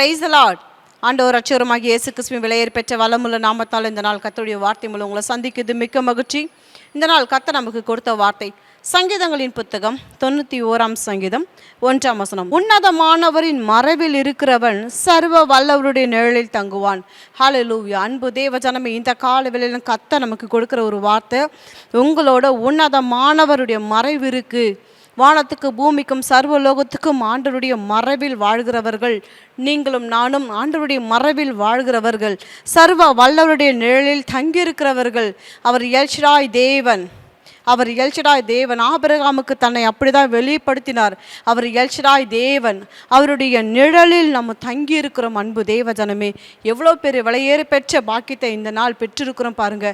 Price Lord ஆண்டவர் அச்சோரமாகி இயேசு கிறிஸ்துவின் விலையேறி பெற்ற வளமுள்ள நாமத்தால் இந்த நாள் கத்தருடைய வார்த்தை மூலம் உங்களை சந்திக்குது மிக்க மகிழ்ச்சி. இந்த நாள் கத்த நமக்கு கொடுத்த வார்த்தை சங்கீதங்களின் புத்தகம் தொண்ணூற்றி ஓராம் சங்கீதம் ஒன்றாம் வசனம். உன்னதமானவரின் மறைவில் இருக்கிறவன் சர்வ வல்லவருடைய நிழலில் தங்குவான். ஹalleluya அன்பு தேவ ஜனமே இந்த கால விலையிலும் கத்த நமக்கு கொடுக்குற ஒரு வார்த்தை உங்களோட உன்னதமானவருடைய மறைவு இருக்குது வானத்துக்கு பூமிக்கும் சர்வலோகத்துக்கும் ஆண்டவருடைய மறைவில் வாழ்கிறவர்கள் நீங்களும் நானும் ஆண்டவருடைய மறைவில் வாழ்கிறவர்கள். சர்வ வல்லவருடைய நிழலில் தங்கியிருக்கிறவர்கள். அவர் எல்ஷராய் தேவன். அவர் எல்ஷடாய் தேவன் ஆபிரகாமுக்கு தன்னை அப்படிதான் வெளிப்படுத்தினார். அவர் எல்ஷடாய் தேவன் அவருடைய நிழலில் நம்ம தங்கி இருக்கிறோம் அன்பு தேவ ஜனமே எவ்வளோ பெரிய விலையேறி பெற்ற பாக்கியத்தை இந்த நாள் பெற்றிருக்கிறோம் பாருங்க.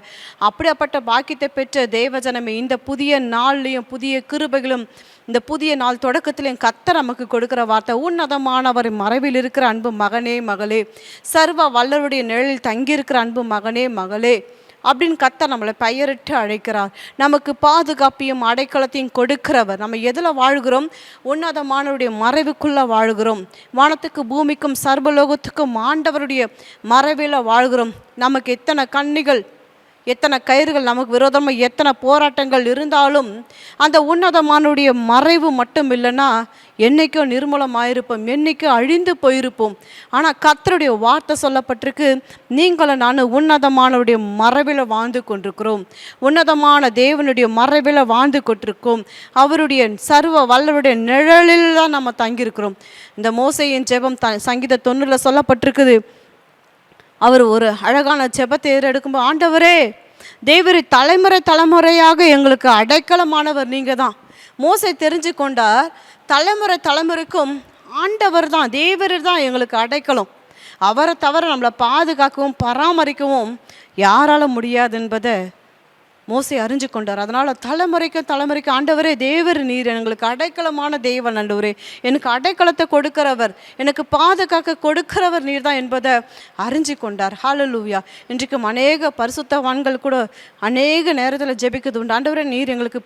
அப்படியாப்பட்ட பாக்கியத்தை பெற்ற தேவ ஜனமே இந்த புதிய நாள்லையும் புதிய கிருபைகளும் இந்த புதிய நாள் தொடக்கத்திலையும் கத்த நமக்கு கொடுக்குற வார்த்தை உன்னதமானவர் மறைவில் இருக்கிற அன்பு மகனே மகளே. சர்வ வல்லருடைய நிழலில் தங்கியிருக்கிற அன்பு மகனே மகளே. அப்படின்னு கத்த நம்மளை பெயரிட்டு அழைக்கிறார். நமக்கு பாதுகாப்பையும் அடைக்கலத்தையும் கொடுக்கிறவர். நம்ம எதில் வாழ்கிறோம்? உன்னதமானவருடைய மறைவுக்குள்ளே வாழ்கிறோம். வானத்துக்கு பூமிக்கும் சர்வலோகத்துக்கும் ஆண்டவருடைய மறைவில் வாழ்கிறோம். நமக்கு எத்தனை கண்ணிகள் எத்தனை கயிறுகள் நமக்கு விரோதமாக எத்தனை போராட்டங்கள் இருந்தாலும் அந்த உன்னதமானுடைய மறைவு மட்டும் இல்லைன்னா என்னைக்கும் நிர்மூலமாயிருப்போம் என்னைக்கும் அழிந்து போயிருப்போம். ஆனால் கத்தருடைய வார்த்தை சொல்லப்பட்டிருக்கு நீங்களும் நான் உன்னதமானவருடைய மறைவில் வாழ்ந்து கொண்டிருக்கிறோம். உன்னதமான தேவனுடைய மறைவில் வாழ்ந்து கொண்டிருக்கோம். அவருடைய சர்வ வல்லருடைய நிழலில் தான் நம்ம தங்கியிருக்கிறோம். இந்த மோசையின் ஜெபம் த சங்கீத தொண்ணூறில் சொல்லப்பட்டிருக்குது அவர் ஒரு அழகான செபத்தை ஏறெடுக்கும்போது ஆண்டவரே தேவரி தலைமுறை தலைமுறையாக எங்களுக்கு அடைக்கலமானவர் நீங்கள் தான் மோசை தெரிஞ்சு கொண்டார் தலைமுறை தலைமுறைக்கும் ஆண்டவர் தான் தேவர் தான் எங்களுக்கு அடைக்கலம். அவரை தவிர நம்மளை பாதுகாக்கவும் பராமரிக்கவும் யாரால முடியாது என்பதை மோசை அறிஞ்சு கொண்டார். அதனால் தலைமுறைக்கு தலைமுறைக்கு ஆண்டவரே தேவர் நீர் எங்களுக்கு அடைக்கலமான தேவன் ஆண்டவரே எனக்கு அடைக்கலத்தை கொடுக்கிறவர் எனக்கு பாதுகாக்க கொடுக்கிறவர் நீர் தான் என்பதை அறிஞ்சு கொண்டார். ஹாலலூவியா இன்றைக்கும் அநேக பரிசுத்தவான்கள் கூட அநேக நேரத்தில் ஜெபிக்கிறது உண்டு. ஆண்டவரே நீர் எங்களுக்கு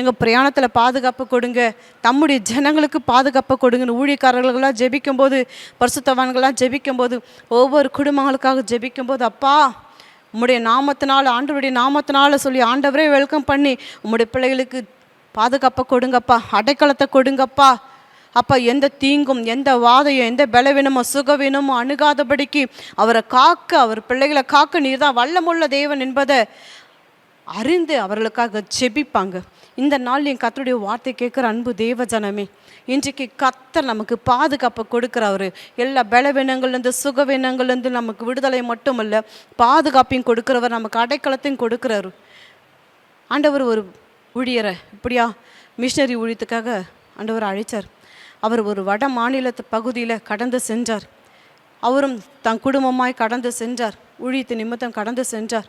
எங்கள் பிரயாணத்தில் பாதுகாப்பு கொடுங்க. தம்முடைய ஜனங்களுக்கு பாதுகாப்பு கொடுங்கன்னு ஊழியக்காரர்களெல்லாம் ஜெபிக்கும்போது பரிசுத்தவான்களாம் ஜெபிக்கும்போது ஒவ்வொரு குடும்பங்களுக்காக ஜெபிக்கும்போது அப்பா உம்முடைய நாமத்தினால் ஆண்டவருடைய நாமத்தினால் சொல்லி ஆண்டவரே வெல்கம் பண்ணி உம்முடைய பிள்ளைகளுக்கு பாதுகாப்பை கொடுங்கப்பா அடைக்கலத்தை கொடுங்கப்பா. அப்பா எந்த தீங்கும் எந்த வாதையும் எந்த பலவீனமோ சுகவீனமோ அணுகாதபடிக்கு அவரை காக்க அவர் பிள்ளைகளை காக்க நீர் தான் வல்லமுள்ள தேவன் என்பதை அறிந்து அவர்களுக்காக செபிப்பாங்க இந்த நாள் என் கத்தருடைய வார்த்தை கேட்குற அன்பு தேவ ஜனமே இன்றைக்கு கத்தர் நமக்கு பாதுகாப்பை கொடுக்குறவர் எல்லா பலவீனங்கள்லேருந்து சுகவீனங்கள்லேருந்து நமக்கு விடுதலை மட்டுமல்ல பாதுகாப்பையும் கொடுக்குறவர் நமக்கு அடைக்கலத்தையும் கொடுக்குறாரு. ஆண்டவர் ஒரு ஊழியரை இப்படியா? மிஷினரி ஊழியத்துக்காக ஆண்டவர் அழைச்சார். அவர் ஒரு வட மாநிலத்து பகுதியில் கடந்து சென்றார். அவரும் தன் குடும்பமாய் கடந்து சென்றார். ஊழியத்து நிமித்தம் கடந்து சென்றார்.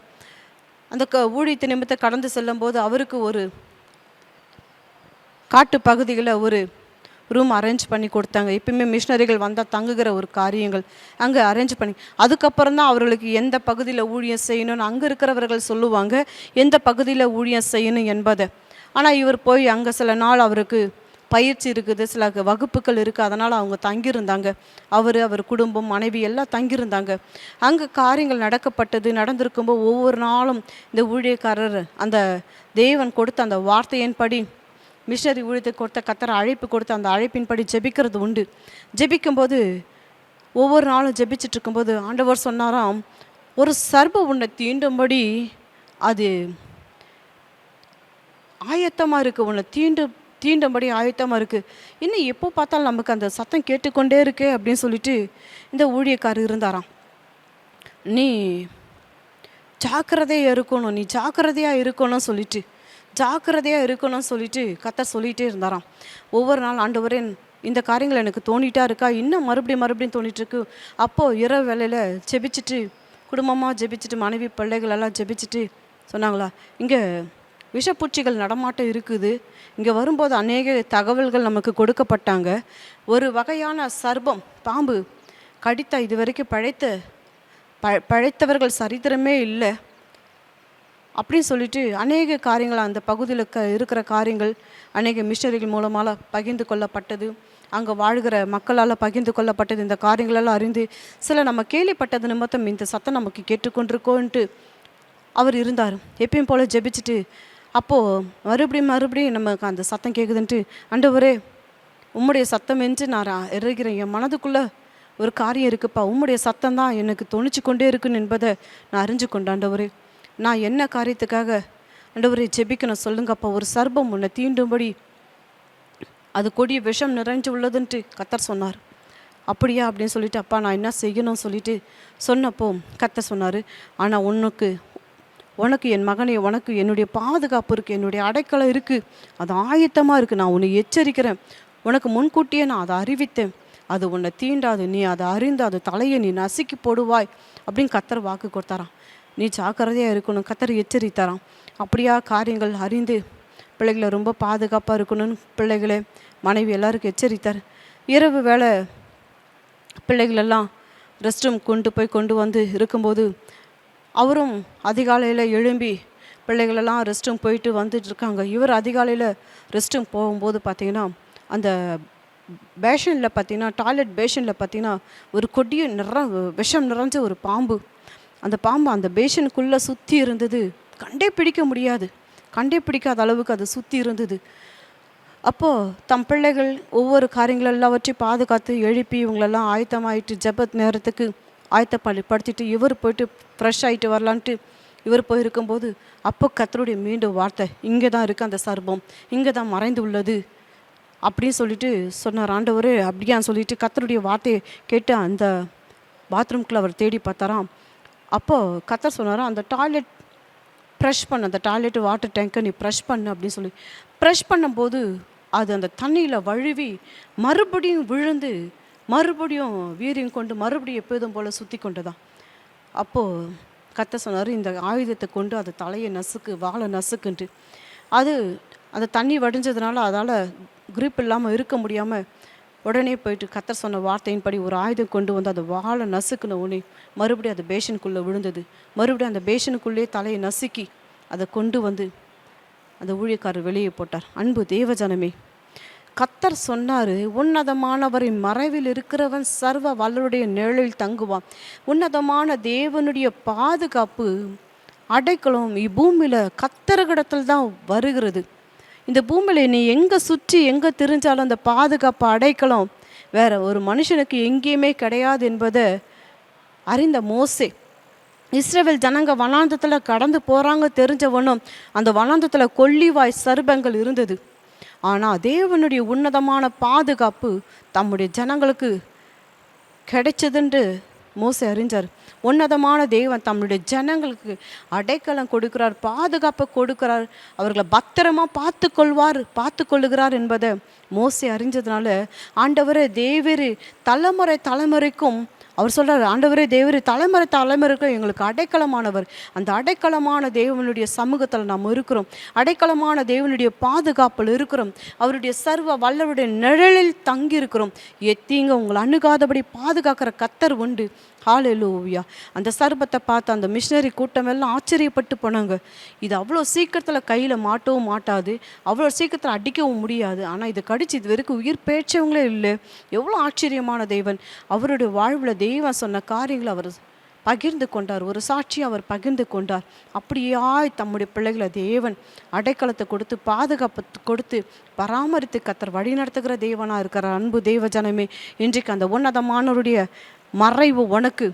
அந்த க ஊழியத்து நிமித்தம் கடந்து செல்லும்போது அவருக்கு ஒரு காட்டு பகுதியில் ஒரு ரூம் அரேஞ்ச் பண்ணி கொடுத்தாங்க. எப்பயுமே மிஷினரிகள் வந்தால் தங்குகிற ஒரு காரியங்கள். அங்கே அரேஞ்ச் பண்ணி அதுக்கப்புறம் தான் அவர்களுக்கு எந்த பகுதியில் ஊழியம் செய்யணும்னு அங்கே இருக்கிறவர்கள் சொல்லுவாங்க. எந்த பகுதியில் ஊழியம் செய்யணும் என்பதை. ஆனால் இவர் போய் அங்கே சில நாள் அவருக்கு பயிற்சி இருக்குது சில வகுப்புகள் இருக்குது அதனால் அவங்க தங்கியிருந்தாங்க. அவர் அவர் குடும்பம் மனைவி எல்லாம் தங்கியிருந்தாங்க. அங்கே காரியங்கள் நடக்கப்பட்டது நடந்திருக்கும்போது ஒவ்வொரு நாளும் இந்த ஊழியக்காரர் அந்த தேவன் கொடுத்த அந்த வார்த்தையின்படி மிஷனரி ஊழியத்தை கொடுத்த கத்தர அழைப்பு கொடுத்த அந்த அழைப்பின்படி ஜெபிக்கிறது உண்டு. ஜெபிக்கும்போது ஒவ்வொரு நாளும் ஜெபிச்சுட்டு இருக்கும்போது ஆண்டவர் சொன்னாராம் ஒரு சர்ப உன்னை தீண்டும்படி அது ஆயத்தமாக இருக்குது உன்னை தீண்டு தீண்டும்படி ஆயத்தமாக இருக்குது இன்னும் எப்போ பார்த்தாலும் நமக்கு அந்த சத்தம் கேட்டுக்கொண்டே இருக்கே அப்படின்னு சொல்லிட்டு இந்த ஊழியக்காரர் இருந்தாராம். நீ ஜாக்கிரதையாக இருக்கணும் நீ ஜாக்கிரதையாக இருக்கணும் சொல்லிட்டு ஜாக்கிரதையாக இருக்கணும்னு சொல்லிட்டு கத்த சொல்லிகிட்டே இருந்தாராம். ஒவ்வொரு நாள் ஆண்டவரே இந்த காரியங்கள் எனக்கு தோண்டிட்டா இருக்கா? இன்னும் மறுபடியும் மறுபடியும் தோணிட்டு இருக்கு அப்போது இரவு வேலையில் ஜெபிச்சுட்டு குடும்பமாக ஜெபிச்சுட்டு மனைவி பிள்ளைகள் எல்லாம் ஜெபிச்சுட்டு சொன்னாங்களா இங்கே விஷப்பூச்சிகள் நடமாட்டம் இருக்குது. இங்கே வரும்போது அநேக தகவல்கள் நமக்கு கொடுக்கப்பட்டாங்க. ஒரு வகையான சர்பம் பாம்பு கடித்தா இது வரைக்கும் பழைத்த ப பழைத்தவர்கள் சரித்திரமே இல்லை. அப்படின்னு சொல்லிட்டு அநேக காரியங்கள் அந்த பகுதியில் க இருக்கிற காரியங்கள் அநேக மிஷனரிகள் மூலமாக பகிர்ந்து கொள்ளப்பட்டது. அங்கே வாழ்கிற மக்களால் பகிர்ந்து கொள்ளப்பட்டது. இந்த காரியங்களெல்லாம் அறிந்து சில நம்ம கேள்விப்பட்டது நிமித்தம் இந்த சத்தம் நமக்கு கேட்டுக்கொண்டிருக்கோன்ட்டு அவர் இருந்தார். எப்பயும் போல் ஜெபிச்சுட்டு அப்போது மறுபடியும் மறுபடியும் நமக்கு அந்த சத்தம் கேட்குதுன்ட்டு அண்டவரே உம்முடைய சத்தம் என்று நான் இறகிறேன் என் மனதுக்குள்ளே ஒரு காரியம் இருக்குப்பா. உம்முடைய சத்தம் தான் எனக்கு தொணிச்சு கொண்டே இருக்குன்னு என்பதை நான் அறிஞ்சு கொண்டேன் நான் என்ன காரியத்துக்காக ஆண்டவரை ஜெபிக்கணும் சொல்லுங்கப்பா. ஒரு சர்பம் உன்னை தீண்டும்படி. அது கொடிய விஷம் நிறைஞ்சு உள்ளதுன்ட்டு கத்தர் சொன்னார். அப்படியா அப்படின்னு சொல்லிட்டு அப்பா நான் என்ன செய்யணும்னு சொல்லிட்டு சொன்னப்போ கத்தர் சொன்னார். ஆனால் உனக்கு உனக்கு என் மகனே உனக்கு என்னுடைய பாதுகாப்பு இருக்குது என்னுடைய அடைக்கலம் இருக்குது அது ஆயத்தமாக இருக்குது நான் உன்னை எச்சரிக்கிறேன். உனக்கு முன்கூட்டியே நான் அதை அறிவித்தேன். அது உன்னை தீண்டாது. நீ அதை அறிந்து அது தலையை நீ நசுக்கி போடுவாய். அப்படின்னு கத்தர் வாக்கு கொடுத்தாரான் நீ ஜாக்கிரதையாக இருக்கணும். கத்தர் எச்சரித்தாராம். அப்படியா காரியங்கள் அறிந்து பிள்ளைகளை ரொம்ப பாதுகாப்பாக இருக்கணும்னு பிள்ளைகளை மனைவி எல்லாருக்கும் எச்சரித்தார். இரவு வேலை பிள்ளைகளெல்லாம் ரெஸ்ட் ரூம் கொண்டு போய் கொண்டு வந்து இருக்கும்போது அவரும் அதிகாலையில் எழும்பி பிள்ளைகளெல்லாம் ரெஸ்ட் ரூம் போயிட்டு வந்துட்டு இருக்காங்க. இவர் அதிகாலையில் ரெஸ்ட் ரூம் போகும்போது பார்த்தீங்கன்னா அந்த பேஷனில் பார்த்தீங்கன்னா டாய்லெட் பேஷனில் பார்த்தீங்கன்னா ஒரு கொடிய நிற விஷம் நிறைஞ்ச ஒரு பாம்பு அந்த பாம்பு அந்த பேஷனுக்குள்ளே சுற்றி இருந்தது. கண்டே பிடிக்க முடியாது. கண்டே பிடிக்காத அளவுக்கு அது சுற்றி இருந்தது. அப்போது தம் பிள்ளைகள் ஒவ்வொரு காரியங்கள் எல்லாவற்றையும் பாதுகாத்து எழுப்பி இவங்களெல்லாம் ஆயத்தமாயிட்டு ஜெபத் நேரத்துக்கு ஆயத்தப்பள்ளி படுத்திட்டு இவர் போயிட்டு ஃப்ரெஷ் ஆகிட்டு வரலான்ட்டு இவர் போயிருக்கும்போது அப்போ கத்தருடைய மீண்டும் வார்த்தை இங்கே தான் இருக்குது அந்த சர்பம் இங்கே தான் மறைந்து உள்ளது அப்படின்னு சொல்லிட்டு சொன்னார். ஆண்டவர் அப்படியான்னு சொல்லிட்டு கத்தருடைய வார்த்தையை கேட்டு அந்த பாத்ரூம்குள்ளே அவர் தேடி பார்த்தாராம். அப்போது கத்தர் சொன்னார் அந்த டாய்லெட் ப்ரெஷ் பண்ண அந்த டாய்லெட் வாட்டர் டேங்கை நீ ப்ரெஷ் பண்ணு அப்படின்னு சொல்லி. ப்ரெஷ் பண்ணும்போது அது அந்த தண்ணியில் வழுவி மறுபடியும் விழுந்து மறுபடியும் வீரியம் கொண்டு மறுபடியும் எப்போதும் போல் சுற்றி கொண்டுதான். அப்போது கத்த சொன்னார் இந்த ஆயுதத்தை கொண்டு அது தலையை நசுக்கு வாழை நசுக்குன்ட்டு. அது அந்த தண்ணி வடிஞ்சதுனால அதால் க்ரிப் இல்லாமல் இருக்க முடியாமல் உடனே போயிட்டு கத்தர் சொன்ன வார்த்தையின்படி ஒரு ஆயுதம் கொண்டு வந்து அந்த வாழை நசுக்கின உடனே மறுபடியும் அந்த பேஷனுக்குள்ளே விழுந்தது. மறுபடியும் அந்த பேஷனுக்குள்ளே தலையை நசுக்கி அதை கொண்டு வந்து அந்த ஊழியக்காரர் வெளியே போட்டார். அன்பு தேவஜனமே கத்தர் சொன்னார் உன்னதமானவரின் மறைவில் இருக்கிறவன் சர்வ வல்லருடைய நிழலில் தங்குவான். உன்னதமான தேவனுடைய பாதுகாப்பு அடைக்கலம் இப்பூமியில் கத்தர்கிடத்தில் தான் வருகிறது. இந்த பூமியில் நீ எங்கே சுற்றி எங்கே திரிஞ்சாலும் அந்த பாதுகாப்பு அடைக்கலம் வேற ஒரு மனுஷனுக்கு எங்கேயுமே கிடையாது என்பதை அறிந்த மோசே. இஸ்ரேவேல் ஜனங்க வனாந்தத்தில் கடந்து போகிறாங்க தெரிஞ்சவனும் அந்த வனாந்தத்தில் கொல்லிவாய் சர்பங்கள் இருந்தது. ஆனால் தேவனுடைய உன்னதமான பாதுகாப்பு தம்முடைய ஜனங்களுக்கு கிடைச்சதுன்ட்டு மோசை அறிஞ்சார். உன்னதமான தெய்வம் தம்முடைய ஜனங்களுக்கு அடைக்கலம் கொடுக்கிறார் பாதுகாப்பை கொடுக்கிறார். அவர்களை பத்திரமா பார்த்து கொள்வார் பார்த்து கொள்ளுகிறார் என்பதை மோசை அறிஞ்சதுனால ஆண்டவரே தேவரு தலைமுறை தலைமுறைக்கும் அவர் சொல்கிறார் ஆண்டவரே தேவரே தலைமுறை தலைமுறைக்கும் எங்களுக்கு அடைக்கலமானவர். அந்த அடைக்கலமான தேவனுடைய சமூகத்தில் நாம் இருக்கிறோம். அடைக்கலமான தேவனுடைய பாதுகாப்பில் இருக்கிறோம். அவருடைய சர்வ வல்லவருடைய நிழலில் தங்கி இருக்கிறோம் எத்தீங்க உங்களை அணுகாதபடி பாதுகாக்கிற கத்தர் உண்டு. ஹாலெலூவியா அந்த சர்பத்தை பார்த்து அந்த மிஷினரி கூட்டம் எல்லாம் ஆச்சரியப்பட்டு போனாங்க. இது அவ்வளோ சீக்கிரத்தில் கையில் மாட்டவும் மாட்டாது. அவ்வளோ சீக்கிரத்தில் அடிக்கவும் முடியாது. ஆனால் இதை கடிச்சு இது வரைக்கும் உயிர் பேச்சவங்களே இல்லை. எவ்வளோ ஆச்சரியமான தெய்வன் அவருடைய வாழ்வில் தெய்வம் சொன்ன காரியங்களை அவர் பகிர்ந்து கொண்டார். ஒரு சாட்சி அவர் பகிர்ந்து கொண்டார். அப்படியாய் தம்முடைய பிள்ளைகளை தேவன் அடைக்கலத்தை கொடுத்து பாதுகாப்பு கொடுத்து பராமரித்து கத்தர் வழி நடத்துகிற தேவனாக இருக்கிற அன்பு தேவ ஜனமே இன்றைக்கு அந்த உன்னதமானவருடைய மறைவு உனக்கு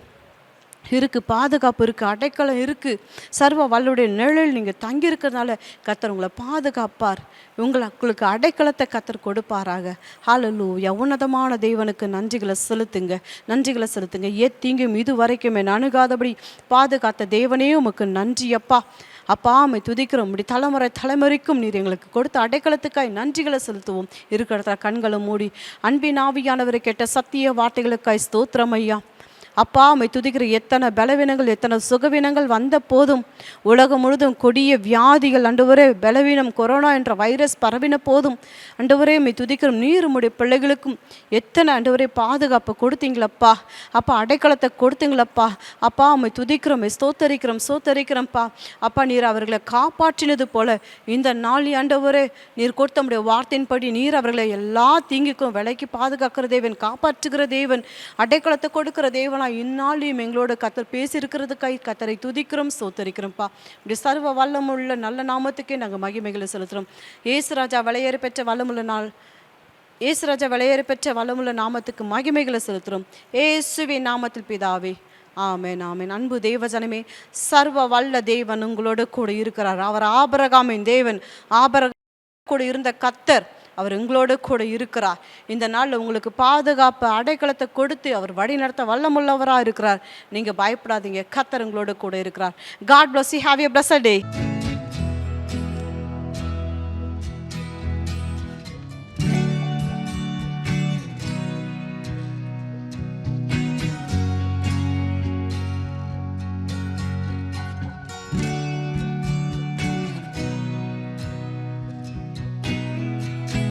இருக்கு பாதுகாப்பு இருக்குது அடைக்கலம் இருக்குது சர்வ வல்லுடைய நிழல் நீங்கள் தங்கி இருக்கிறதுனால கத்தர் உங்களை பாதுகாப்பார். உங்களை உங்களுக்கு அடைக்கலத்தை கத்தர் கொடுப்பாராக. ஹாலலூ உன்னதமான தெய்வனுக்கு நன்றிகளை செலுத்துங்க. நன்றிகளை செலுத்துங்க. எத்தீங்கும் இது வரைக்குமே நணுகாதபடி பாதுகாத்த தேவனே உமக்கு நன்றி அப்பா. அப்பா அம்மை துதிக்கிறோம். இப்படி தலைமுறை தலைமுறைக்கும் நீர் எங்களுக்கு கொடுத்த அடைக்கலத்துக்காய் நன்றிகளை செலுத்துவோம். இருக்கிற இடத்துல கண்களை மூடி அன்பின் ஆவியானவரை கேட்ட சத்திய வார்த்தைகளுக்காய் ஸ்தோத்திரம் ஐயா. அப்பா அம்மை துதிக்கிற எத்தனை பலவீனங்கள் எத்தனை சுகவீனங்கள் வந்த போதும் உலகம் முழுதும் கொடிய வியாதிகள் அண்டுவரே பலவீனம் கொரோனா என்ற வைரஸ் பரவின போதும் அண்டுவரே உம்மை துதிக்கிற நீர் உம்முடைய பிள்ளைகளுக்கும் எத்தனை அண்டுவரே பாதுகாப்பு கொடுத்தீங்களப்பா? அப்பா அடைக்கலத்தை கொடுத்தீங்களப்பா? அப்பா அம்மை துதிக்கிறோம் ஸ்தோத்தரிக்கிறோம் சோத்தரிக்கிறோம்ப்பா அப்பா நீர் அவர்களை காப்பாற்றினது போல இந்த நாள் ஆண்டவரே நீர் கொடுத்த உம்முடைய வார்த்தையின்படி நீர் அவர்களை எல்லா தீங்குக்கும் விலைக்கு பாதுகாக்கிற தேவன் காப்பாற்றுகிற தேவன் அடைக்கலத்தை கொடுக்கிற தேவன் இந்நாளையும் எங்களோட கத்தர் பேசியிருக்கிறதுக்காய் கத்தரை துதிக்கிறோம் சோத்தரிக்கிறோம்ப்பா இப்படி சர்வ வல்லமுள்ள நல்ல நாமத்துக்கே நாங்கள் மகிமைகளை செலுத்துகிறோம் ஏசுராஜா விளையேறி பெற்ற வல்லமுள்ள நாள் ஏசுராஜா விளையேறி பெற்ற வல்லமுள்ள நாமத்துக்கு மகிமைகளை செலுத்துகிறோம் ஏசுவின் நாமத்தில் பிதாவே. ஆமேன் ஆமேன். அன்பு தேவஜனமே சர்வ வல்ல தேவன் உங்களோட கூட இருக்கிறார். அவர் ஆபரகாமின் தேவன் ஆபரக கூட இருந்த கத்தர் அவர் உங்களோட கூட இருக்கிறார். இந்த நாளில் உங்களுக்கு பாதுகாப்பு அடைக்கலத்தை கொடுத்து அவர் வழி நடத்த வல்லமுள்ளவராக இருக்கிறார். நீங்கள் பயப்படாதீங்க. கத்தர் உங்களோட கூட இருக்கிறார். God bless you have a bless day